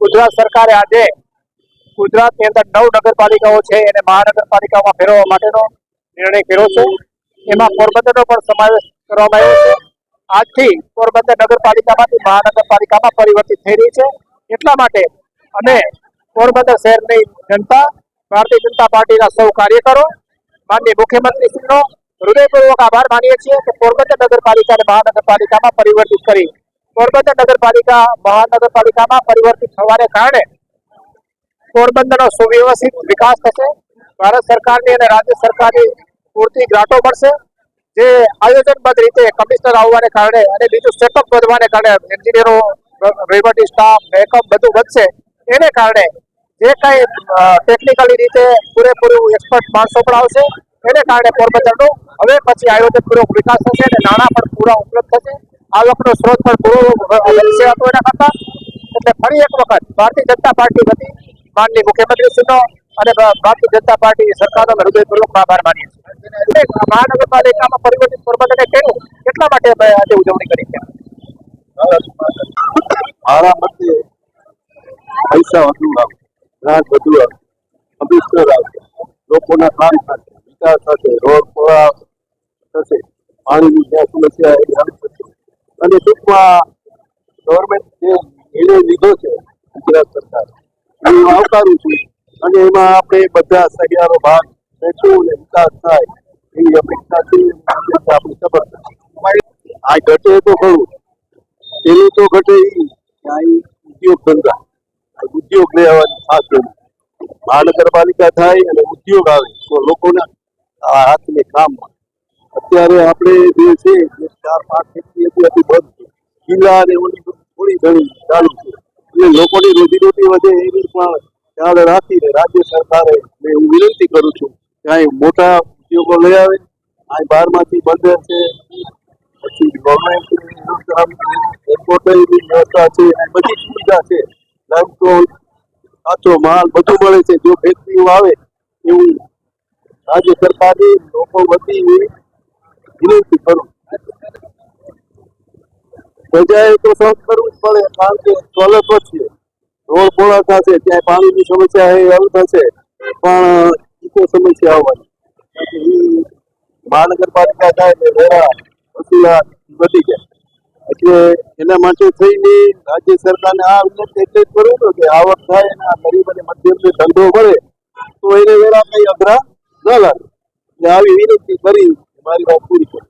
ગુજરાત સરકારે આજે ગુજરાતની અંદર નવ નગરપાલિકાઓ છે એને મહાનગરપાલિકામાં ફેરવવા માટેનો નિર્ણય કર્યો છે. એમાં પોરબંદરનો પણ સમાવેશ કરવામાં આવ્યો છે. આજથી પોરબંદર નગરપાલિકામાંથી મહાનગરપાલિકામાં પરિવર્તિત થઈ રહી છે. એટલા માટે અને પોરબંદર શહેરની જનતા, ભારતીય જનતા પાર્ટીના સૌ કાર્યકરો, માનનીય મુખ્યમંત્રીશ્રીનો હૃદયપૂર્વક આભાર માનીએ છીએ કે પોરબંદર નગરપાલિકાને મહાનગરપાલિકામાં પરિવર્તિત કરી પોરબંદર નગરપાલિકા, મહાનગરપાલિકામાં પરિવર્તિત થવાને કારણે પોરબંદરનો સુવ્યવસ્થિત વિકાસ થશે. ભારત સરકારની અને રાજ્ય સરકારની પૂરતી ગ્રાંટો મળશે. જે આયોજનબદ્ધ રીતે કમિશનર આવવાને કારણે અને બીજું સેટઅપ વધવાને કારણે એન્જિનિયરો વહીવટી સ્ટાફ, મેકઅપ બધું વધશે. એને કારણે જે કઈ ટેકનિકલી રીતે પૂરેપૂરું એક્સપર્ટ માણસો પણ આવશે. એને કારણે પોરબંદરનું હવે પછી આયોજનપૂર્વક વિકાસ થશે અને નાણાં પણ પૂરા ઉપલબ્ધ થશે. આવકનો સ્ત્રોત પણ પૂરો હતો એના કરતા. એટલે ફરી એક વખત ભારતીય જનતા પાર્ટી વતી માનની મુખ્યમંત્રીશ્રીનો અને ભારતીય જનતા પાર્ટી સરકારનો અમે હૃદયપૂર્વક આભાર માનીએ છીએ. મહાનગરપાલિકામાં પરિવર્તિત પોરબંદરને કહ્યું એટલા માટે અમે આજે ઉજવણી કરી છે. મારા મતે પૈસા વધુ આવે ગ્રાન્ટ વધુ આવે કમિશનર આવશે લોકોના કામ સાથે, વિકાસ સાથે, રોડ થશે, પાણીની જ્યાં સમસ્યા અને ટૂંકમાં ગવર્મેન્ટ જે નિર્ણય લીધો છે ગુજરાત સરકાર હું આવકારું છું. અને એમાં આપણે બધા સહિયારો ભાગ લેશું અને વિકાસ થાય એવી અપેક્ષા છે આપણી ખબર આ ઘટે તો ખરું પેલું તો ઘટે અહીં ઉદ્યોગ ધંધા ઉદ્યોગ લેવાની ખાસ મહાનગરપાલિકા થાય અને ઉદ્યોગ આવે, તો લોકોના હાથને કામ મળે. અત્યારે આપણે જે છે ચાર પાંચ ફેક્ટરી હતી હતી કિલ્લા અને ઓલી થોડી ઘણી ચાલુ છે. એટલે લોકોની રોજીરોટી વધે એની પણ ખ્યાલ રાખીને રાજ્ય સરકારે મેં હું વિનંતી કરું છું કે અહીં મોટા ઉદ્યોગો લઈ આવે. અહીં બારમાંથી બંદર છે, પછી ગવર્મેન્ટ એરપોર્ટની વ્યવસ્થા છે અને બધી સુવિધા છે. લાઈમ કાચો માલ બધું મળે છે. જો ફેક્ટરીઓ આવે એવું રાજ્ય સરકારની લોકો વતી હું પ્રજાએ તો સહન કરવું જ પડે. કારણ કે ચોલક છે. રોડ પોળા થશે ત્યાં પાણીની સમસ્યા એ હલ થશે પણ ઇકો સમસ્યા આવવાની મહાનગરપાલિકા થાય એટલે વેરા, વસૂલા વધી જાય એટલે એના માટે થઈને રાજ્ય સરકારને આ વિનંતી એટલે જ કરું કે આવક થાય અને આ ગરીબ અને મધ્યમને ધંધો મળે તો એને વેરા કઈ અઘરા ન લાગે. એટલે આવી વિનંતી કરી મારી વાત પૂરી કરું